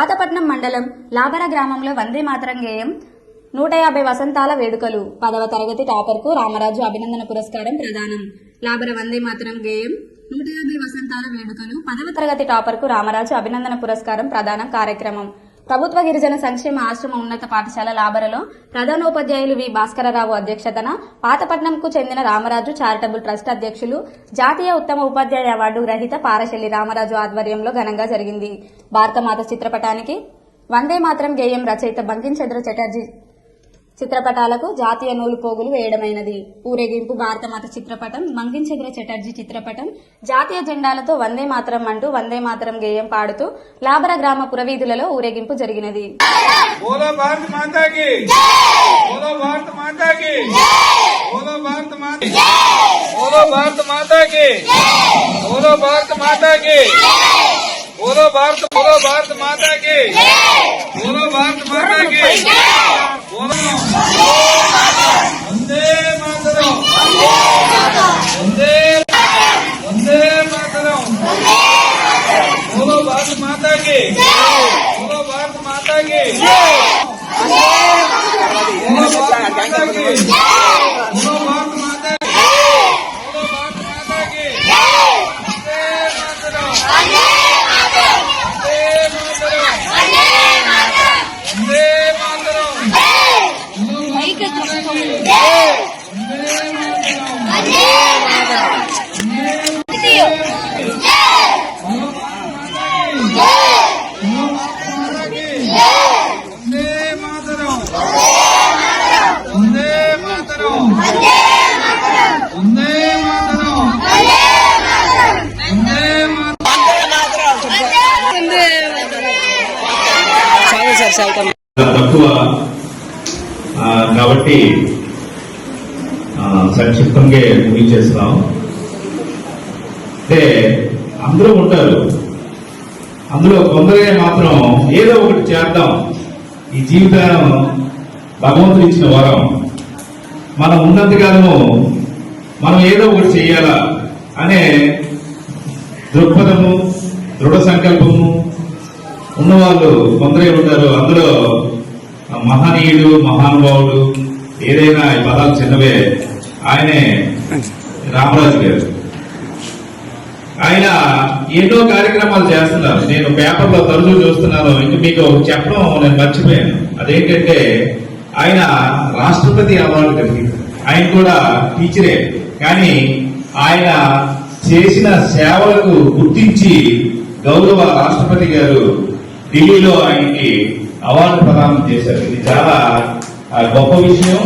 పాతపట్నం మండలం లాబర గ్రామంలో వందే మాతరం గేయం నూట యాభై వసంతాల వేడుకలు. పదవ తరగతి టాపర్కు రామరాజు అభినందన పురస్కారం ప్రదానం. లాబర వందే మాతరం గేయం నూట యాభై వసంతాల వేడుకలు. పదవ తరగతి టాపర్కు రామరాజు అభినందన పురస్కారం ప్రదానం కార్యక్రమం. ప్రభుత్వ గిరిజన సంక్షేమ ఆశ్రమ ఉన్నత పాఠశాల లాబరలో ప్రధానోపాధ్యాయులు వి భాస్కరరావు అధ్యక్షతన పాతపట్నంకు చెందిన రామరాజు చారిటబుల్ ట్రస్ట్ అధ్యక్షులు జాతీయ ఉత్తమ ఉపాధ్యాయ అవార్డు గ్రహీత పారశెల్లి రామరాజు ఆధ్వర్యంలో ఘనంగా జరిగింది. భారతమాత చిత్రపటానికి వందే మాత్రం గేయం రచయిత బంకిం చంద్ర చటర్జీ చిత్రపటాలకు జాతీయ నూలుపోగులు వేయడమైనది. ఊరేగింపు భారతమాత చిత్రపటం మంగించగ్ర చటర్జీ చిత్రపటం జాతీయ జెండాలతో వందే మాత్రం అంటూ వందే మాత్రం గేయం పాడుతూ లాబర గ్రామ పురవీధులలో ఊరేగింపు జరిగినది. భారత భారత మాతాకి! భారత మాతాకి! వందే మాతరం వందే వందే మాతరం బోలో భారత మాతాకి బోలో భారత మాతాకి బోలో భారత మాతాకి తక్కువ కాబట్టి సంక్షిప్తంగా ముగించేస్తున్నాం. అంటే అందరూ ఉంటారు. అందులో కొందరే మాత్రం ఏదో ఒకటి చేద్దాం. ఈ జీవితం భగవంతుడు ఇచ్చిన వరం. మనం ఉన్నంతకాలము మనం ఏదో ఒకటి చేయాలా అనే దృక్పథము దృఢ సంకల్పము ఉన్నవాళ్ళు కొందరే ఉంటారు. అందులో మహనీయుడు మహానుభావుడు ఏదైనా ఈ పదాలు చిన్నవే. ఆయనే రామరాజు గారు. ఆయన ఎన్నో కార్యక్రమాలు చేస్తున్నారు. నేను పేపర్లో తరచూ చూస్తున్నాను. ఇంక మీకు చెప్పడం నేను మర్చిపోయాను. అదేంటంటే ఆయన రాష్ట్రపతి అవార్డు కలిగింది. ఆయన కూడా టీచరే. కానీ ఆయన చేసిన సేవలకు గుర్తించి గౌరవ రాష్ట్రపతి గారు ఢిల్లీలో ఆయనకి అవార్డు ప్రదానం చేశారు. ఇది చాలా గొప్ప విషయం.